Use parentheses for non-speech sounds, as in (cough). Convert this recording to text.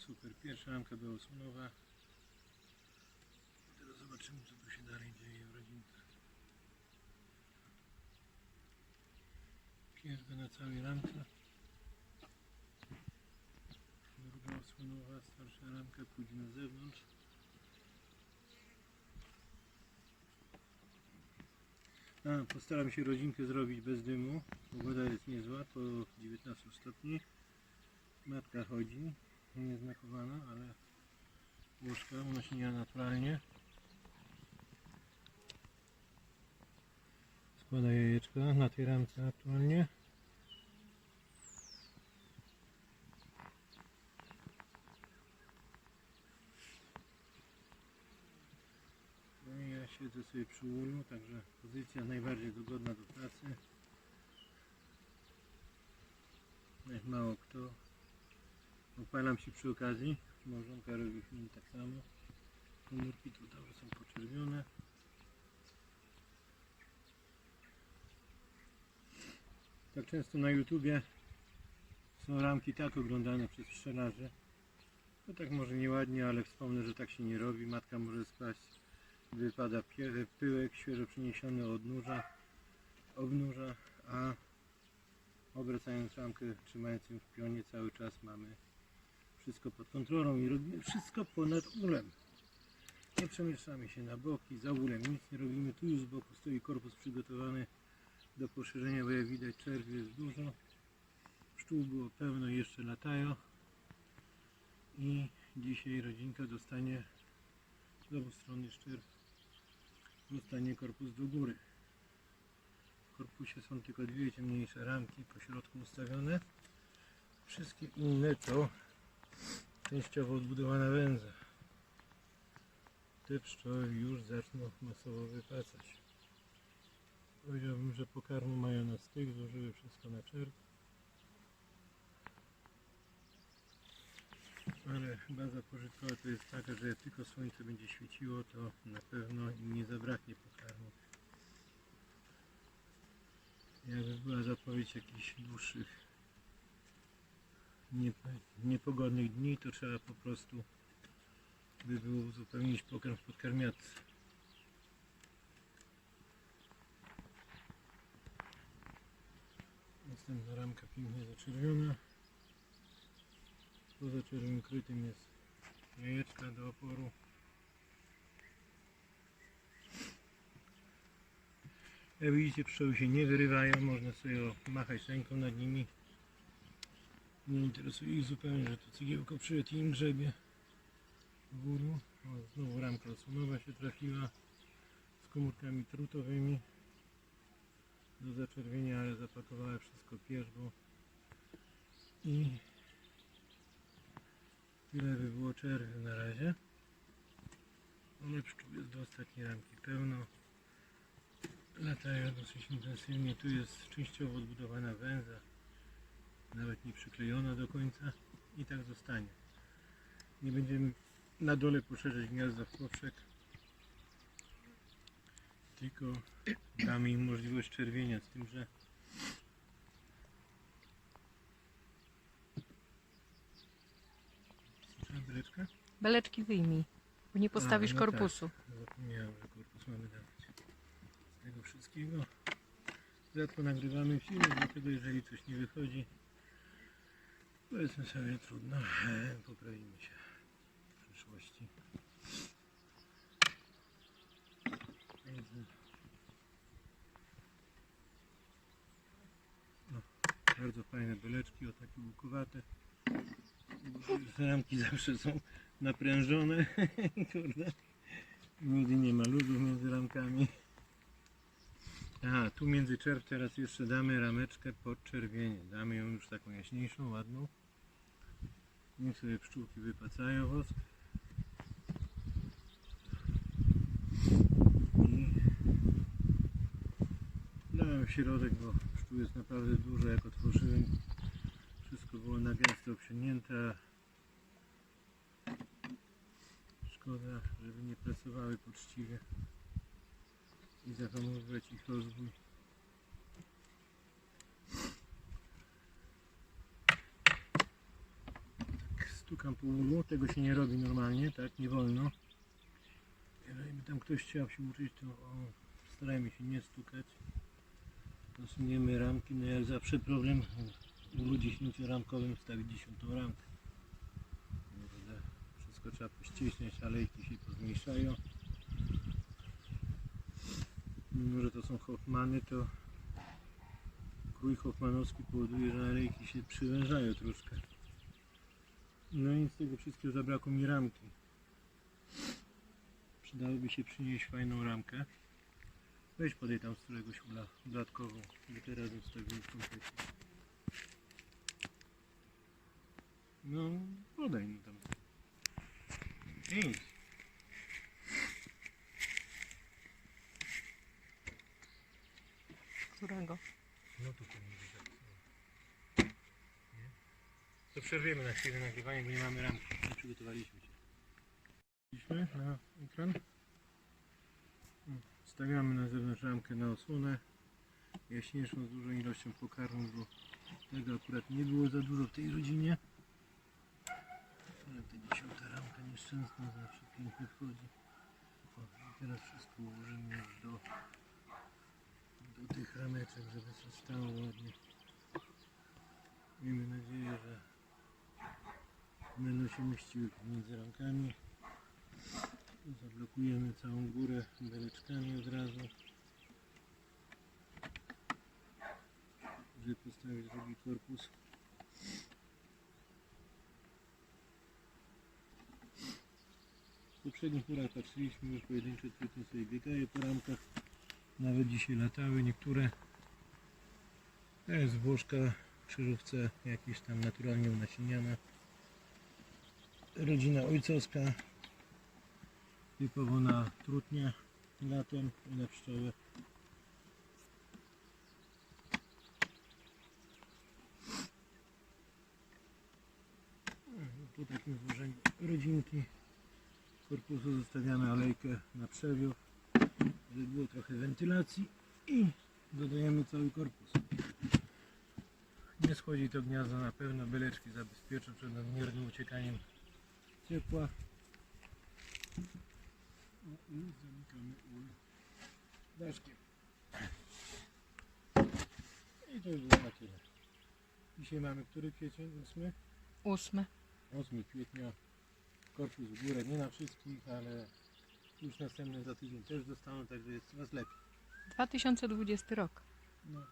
super. Pierwsza ramka była osłonowa. Teraz zobaczymy co tu się dalej dzieje w rodzince. Pierdę na całej ramce. Druga osłonowa, starsza ramka pójdzie na zewnątrz. A, postaram się rodzinkę zrobić bez dymu. Pogoda jest niezła, to 19 stopni. Matka chodzi, nieznakowana, ale łóżka unośnienia naturalnie. Składa jajeczka na tej ramce aktualnie. No i ja siedzę sobie przy ulu, także pozycja najbardziej dogodna do pracy. Jak mało kto. Opalam się przy okazji. Małżonka robi mi tak samo. Komórki tu dobrze są poczerwione. Tak często na YouTubie są ramki tak oglądane przez pszczelarzy. To tak może nieładnie, ale wspomnę, że tak się nie robi. Matka może spaść, wypada pyłek świeżo przyniesiony od nurza, obnurza, a obracając ramkę, trzymając ją w pionie cały czas mamy wszystko pod kontrolą i robimy wszystko ponad ulem. Nie przemieszczamy się na boki, za ulem nic nie robimy. Tu już z boku stoi korpus przygotowany do poszerzenia, bo jak widać czerwi jest dużo. Pszczół było pełno i jeszcze latają. I dzisiaj rodzinka dostanie z obu strony szczerb dostanie korpus do góry. W korpusie są tylko dwie ciemniejsze ramki po środku ustawione. Wszystkie inne to częściowo odbudowana węza. Te pszczoły już zaczną masowo wypacać. Powiedziałbym, że pokarmu mają na styk, złożyły wszystko na czerw. Ale baza pożytkowa to jest taka, że jak tylko słońce będzie świeciło, to na pewno im nie zabraknie pokarmu. Jakby była zapowiedź jakichś dłuższych niepogodnych dni, to trzeba po prostu by było uzupełnić pokarm w podkarmiatce. Następna ramka pięknie zaczerwiona. Poza czerwym krytym jest jajeczka do oporu. Jak widzicie pszczoły się nie wyrywają, można sobie machać ręką nad nimi. Nie interesuje ich zupełnie, że to cegiełko przyjdzie im grzebie. W ulu. O, znowu ramka osłonowa się trafiła z komórkami trutowymi. Do zaczerwienia, ale zapakowała wszystko pierzbą. I tyle by było czerwiu na razie. Ale pszczół jest do ostatniej ramki pełno. Latają dosyć intensywnie. Tu jest częściowo odbudowana węza przyklejona do końca i tak zostanie nie będziemy na dole poszerzać gniazda w poprzek tylko damy im możliwość czerwienia z tym, że Słyszałem beleczkę? Beleczki wyjmij, bo nie postawisz no korpusu. Zapomniałem, że korpus mamy dawać. Z tego wszystkiego rzadko nagrywamy filmy, dlatego jeżeli coś nie wychodzi, powiedzmy sobie trudno, poprawimy się w przyszłości. No, bardzo fajne beleczki, o takie łukowate. Ramki zawsze są naprężone. (laughs) Kurde. Nigdy nie ma ludu między ramkami. Aha, tu między czerw teraz jeszcze damy rameczkę pod czerwienie. Damy ją już taką jaśniejszą, ładną. Niech sobie pszczółki wypacają wosk. I dałem środek, bo pszczół jest naprawdę dużo. Jak otworzyłem, wszystko było na gęsto obsięgnięte. Szkoda, żeby nie pracowały poczciwie i zahamowywać ich rozwój. Tak, Stukam po ulu, tego się nie robi normalnie, tak, nie wolno. Jeżeli by tam ktoś chciał się uczyć, to o, starajmy się nie stukać. Zasuniemy ramki, no jak zawsze problem u ludzi śmiecioramkowym wstawić dziesiątą ramkę. Wszystko trzeba pościeśniać, alejki się pozmniejszają. Mimo, że to są Hoffmany, to krój Hoffmanowski powoduje, że alejki się przywężają troszkę. No i z tego wszystkiego zabrakło mi ramki. Przydałoby się przynieść fajną ramkę. Weź podaj tam z któregoś ula dodatkową, bo teraz w komplecie. No, podaj no tam. Idź. Którego? No tu powinien być tak. Nie? To przerwiemy na chwilę nagrywanie, bo nie mamy ramki. Nie przygotowaliśmy się. Weszliśmy na ekran. Stawiamy na zewnątrz ramkę na osłonę. Jaśniejszą z dużą ilością pokarmu, bo tego akurat nie było za dużo w tej rodzinie. Ale ta dziesiąta ramka nieszczęsna zawsze pięknie wchodzi. O, teraz wszystko ułożymy już do do tych rameczek, żeby się stało ładnie. Będą się mieściły między ramkami. Zablokujemy całą górę beleczkami od razu. Żeby postawić drugi korpus. W poprzednich murach patrzyliśmy, już pojedyncze kwietnie sobie biegają po ramkach. Nawet dzisiaj latały niektóre. To jest włożka, krzyżówce, jakieś tam naturalnie unasieniana. Rodzina ojcowska. Typowo na trutnie latem i na pszczoły. Po takim złożeniu rodzinki korpusu zostawiamy alejkę na przewiew żeby było trochę wentylacji i dodajemy cały korpus. Nie schodzi to gniazdo na pewno, byleczki zabezpieczą przed nadmiernym uciekaniem ciepła. No i zamykamy ul daszkiem. I to już było na tyle. Dzisiaj mamy który kwiecień? 8? Ósmy. 8 kwietnia. Korpus w górę, nie na wszystkich, ale już następny za tydzień też dostaną, także jest coraz lepiej. 2020 rok. No,